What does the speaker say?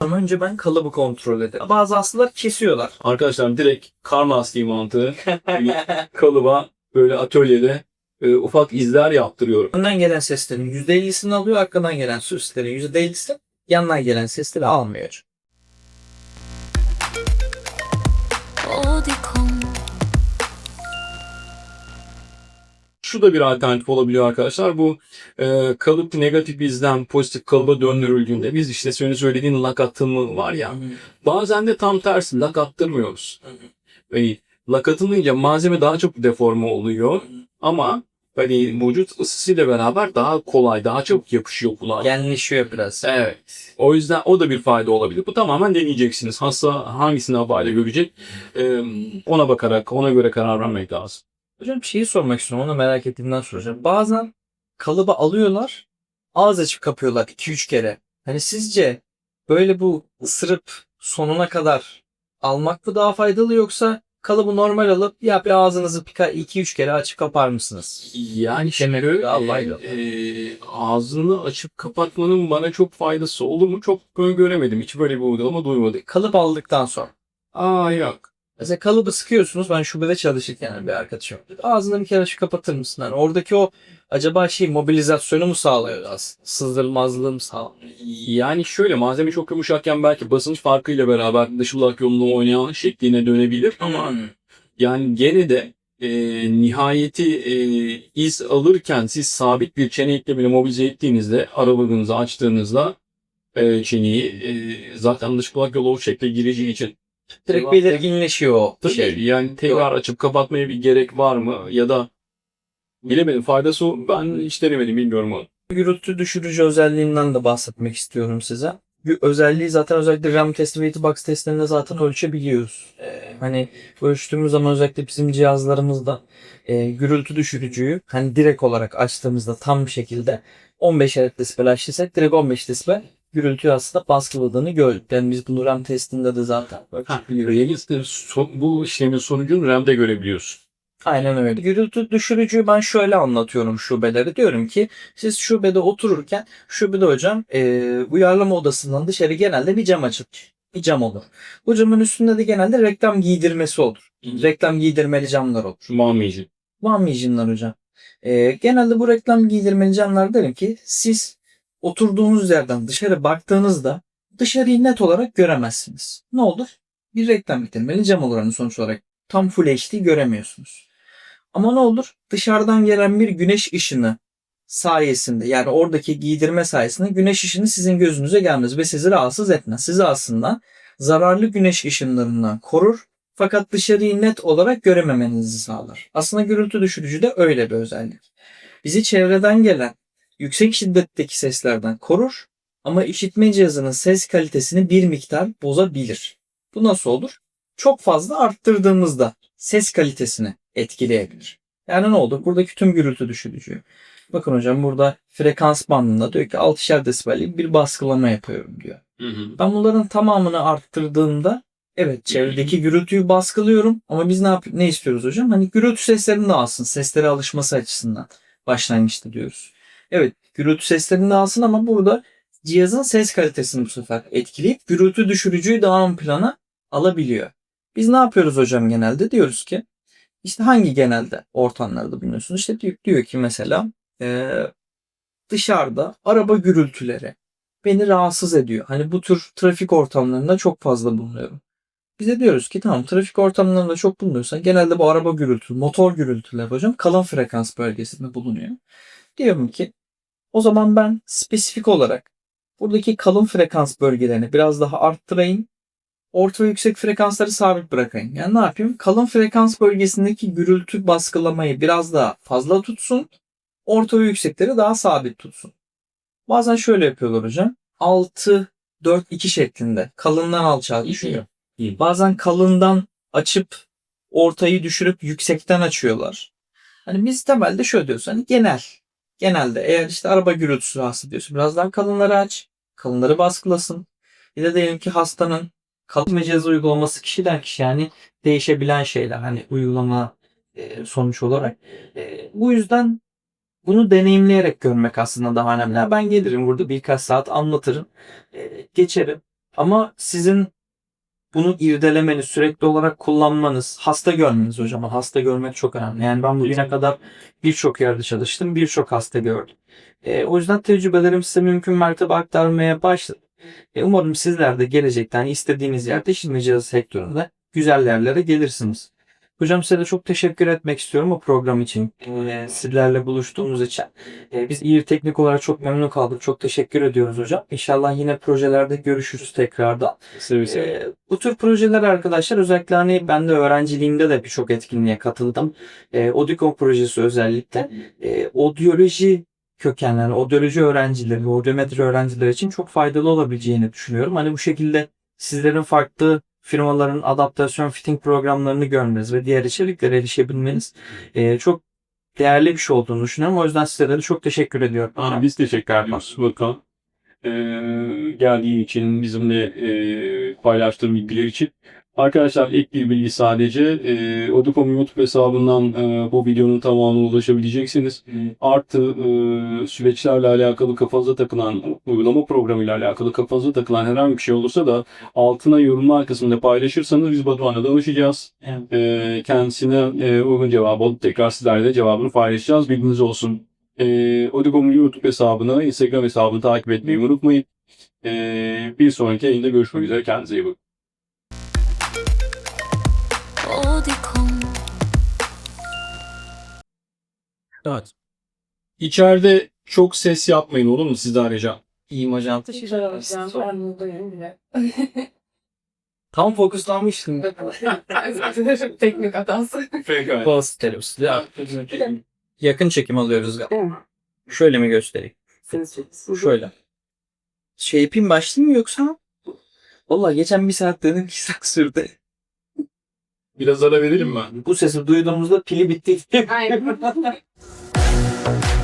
Ama önce ben kalıbı kontrol ederim. Bazı hastalar kesiyorlar. Arkadaşlar direkt kar lastiği mantığı Yani kalıba böyle atölyede e, ufak izler yaptırıyorum. Önden gelen seslerin %50'sini alıyor, arkadan gelen seslerin %50'sini yandan gelen sesleri almıyor. 어 Şu da bir alternatif olabiliyor arkadaşlar. Bu e, kalıp negatif izden pozitif kalıba döndürüldüğünde biz işte senin söylediğin lak atımı var ya. Bazen de tam tersi lak attırmıyoruz. Yani lak atılınca malzeme daha çok deforme oluyor. Ama hani vücut ısısıyla beraber daha kolay, daha çabuk yapışıyor kulağa. Genleşiyor biraz. Evet. O yüzden o da bir fayda olabilir. Bu tamamen deneyeceksiniz. Hasta hangisine fayda görecek ona bakarak, ona göre karar vermek lazım. Hocam bir şeyi sormak istiyorum. Onu merak ettiğimden soracağım. Bazen kalıbı alıyorlar, ağız açıp kapıyorlar 2-3 kere. Hani sizce böyle bu ısırıp sonuna kadar almak mı daha faydalı yoksa kalıbı normal alıp ya bir ağzınızı 2-3 kere açıp kapar mısınız? Yani Demek şöyle, faydalı. e, ağzını açıp kapatmanın bana çok faydası olur mu? Çok göremedim. Hiç böyle bir uygulama duymadık. Kalıp aldıktan sonra. Aa yok. Mesela kalıbı sıkıyorsunuz. Ben şubede çalışırken bir arkadaşım. Ağzını bir kere açıp kapatır mısın? Yani oradaki o acaba şey mobilizasyonu mu sağlıyor aslında? Sızdırmazlığı mı sağlıyor? Yani şöyle malzeme çok yumuşakken belki basınç farkıyla beraber dışılak yolunu oynayan şekline dönebilir ama yani gene de e, nihayeti e, iz alırken siz sabit bir çene eklemini mobilize ettiğinizde aralığınızı açtığınızda e, çeneyi e, zaten dış kulak yolu o şekle gireceği için Direkt belirginleşiyor o Tabii şey. yani tekrar açıp kapatmaya bir gerek var mı ya da bilemedim faydası o- ben hiç denemedim bilmiyorum onu. Gürültü düşürücü özelliğinden de bahsetmek istiyorum size. Bir özelliği zaten özellikle RAM testi ve Hitbox testlerinde zaten ölçebiliyoruz. Ee, hani ölçtüğümüz zaman özellikle bizim cihazlarımızda e, gürültü düşürücüyü hani direkt olarak açtığımızda tam bir şekilde 15 desibel açtıysak direkt 15 desibel gürültüyü aslında baskıladığını gördük. Yani biz bunu RAM testinde de zaten de son- bu işlemin sonucunu RAM'de görebiliyorsun. Aynen öyle. Gürültü düşürücüyü ben şöyle anlatıyorum şubelere. Diyorum ki siz şubede otururken şubede hocam e, uyarlama odasından dışarı genelde bir cam açılır. Bir cam olur. Bu camın üstünde de genelde reklam giydirmesi olur. Reklam giydirmeli camlar olur. Mamici. Van Vision'lar hocam. E, genelde bu reklam giydirmeli camlar derim ki siz oturduğunuz yerden dışarı baktığınızda dışarıyı net olarak göremezsiniz. Ne olur? Bir reklam giydirmeli cam olur hani sonuç olarak. Tam Full HD göremiyorsunuz. Ama ne olur? Dışarıdan gelen bir güneş ışını sayesinde yani oradaki giydirme sayesinde güneş ışını sizin gözünüze gelmez ve sizi rahatsız etmez. Sizi aslında zararlı güneş ışınlarından korur fakat dışarıyı net olarak görememenizi sağlar. Aslında gürültü düşürücü de öyle bir özellik. Bizi çevreden gelen yüksek şiddetteki seslerden korur ama işitme cihazının ses kalitesini bir miktar bozabilir. Bu nasıl olur? Çok fazla arttırdığımızda ses kalitesini etkileyebilir. Yani ne olur? Buradaki tüm gürültü düşürücü. Bakın hocam burada frekans bandında diyor ki 6'şer desibellik bir baskılama yapıyorum diyor. Ben bunların tamamını arttırdığımda evet çevredeki gürültüyü baskılıyorum ama biz ne yap ne istiyoruz hocam? Hani gürültü seslerini de alsın. Seslere alışması açısından başlangıçta diyoruz. Evet gürültü seslerini alsın ama burada cihazın ses kalitesini bu sefer etkileyip gürültü düşürücüyü daha ön plana alabiliyor. Biz ne yapıyoruz hocam genelde? Diyoruz ki işte hangi genelde ortamlarda bulunuyorsunuz? İşte diyor, diyor ki mesela eee, dışarıda araba gürültüleri beni rahatsız ediyor. Hani bu tür trafik ortamlarında çok fazla bulunuyorum. Biz diyoruz ki tamam trafik ortamlarında çok bulunuyorsan genelde bu araba gürültü, motor gürültüler hocam kalın frekans bölgesinde bulunuyor. Diyorum ki o zaman ben spesifik olarak buradaki kalın frekans bölgelerini biraz daha arttırayım. Orta ve yüksek frekansları sabit bırakayım. Yani ne yapayım? Kalın frekans bölgesindeki gürültü baskılamayı biraz daha fazla tutsun. Orta ve yüksekleri daha sabit tutsun. Bazen şöyle yapıyorlar hocam. 6 4 2 şeklinde kalından alçağa düşüyor. Bazen kalından açıp ortayı düşürüp yüksekten açıyorlar. Hani biz temelde şöyle diyoruz. Hani genel. Genelde eğer işte araba gürültüsü rahatsız ediyorsun biraz daha kalınları aç. Kalınları baskılasın. Bir de diyelim ki hastanın kalın cihazı uygulaması kişiden kişiye yani değişebilen şeyler. Hani uygulama e, sonuç olarak. E, bu yüzden bunu deneyimleyerek görmek aslında daha önemli. Ben gelirim burada birkaç saat anlatırım. E, geçerim. Ama sizin bunu irdelemeniz, sürekli olarak kullanmanız, hasta görmeniz hocam. Hasta görmek çok önemli. Yani ben bugüne kadar birçok yerde çalıştım, birçok hasta gördüm. E, o yüzden tecrübelerimi size mümkün mertebe aktarmaya başladım. E, umarım sizler de gelecekten istediğiniz yerde cihazı sektöründe güzel yerlere gelirsiniz. Hocam size de çok teşekkür etmek istiyorum o program için. E, sizlerle buluştuğumuz için. E, biz iyi teknik olarak çok memnun kaldık. Çok teşekkür ediyoruz hocam. İnşallah yine projelerde görüşürüz tekrardan. Seve. Ee, bu tür projeler arkadaşlar özellikle hani ben de öğrenciliğimde de birçok etkinliğe katıldım. Ee, Odikon projesi özellikle e, odyoloji kökenleri, odyoloji öğrencileri, odyometri öğrencileri için çok faydalı olabileceğini düşünüyorum. Hani bu şekilde sizlerin farklı firmaların adaptasyon fitting programlarını görmeniz ve diğer içeriklere erişebilmeniz e, çok değerli bir şey olduğunu düşünüyorum. O yüzden sizlere de çok teşekkür ediyorum. Aa, biz teşekkür ediyoruz Bakan. Ee, geldiğin için, bizimle e, paylaştığın bilgiler için. Arkadaşlar ek bir bilgi sadece. E, Odicom YouTube hesabından e, bu videonun tamamına ulaşabileceksiniz. Artı e, süreçlerle alakalı kafanıza takılan, uygulama programıyla alakalı kafanıza takılan herhangi bir şey olursa da altına yorumlar kısmında paylaşırsanız biz Batuhan'a danışacağız. Evet. E, kendisine e, uygun cevabı alıp tekrar sizlerle cevabını paylaşacağız. Bilginiz olsun. E, Odigom'un YouTube hesabını, Instagram hesabını takip etmeyi unutmayın. E, bir sonraki yayında görüşmek üzere. Kendinize iyi bakın. Evet. İçeride çok ses yapmayın olur mu sizden ricam? İyiyim hocam. Teşekkür ederim. Ben bile. Tam fokuslanmıştım. Teknik hatası. Pekala. Post terörist. Ya, Yakın çekim alıyoruz galiba. Şöyle mi göstereyim? Şöyle. Şey yapayım başlayayım mı yoksa? Valla geçen bir saat dedim iki saat sürdü. Biraz ara verelim mi? Bu sesi duyduğumuzda pili bitti. Aynen.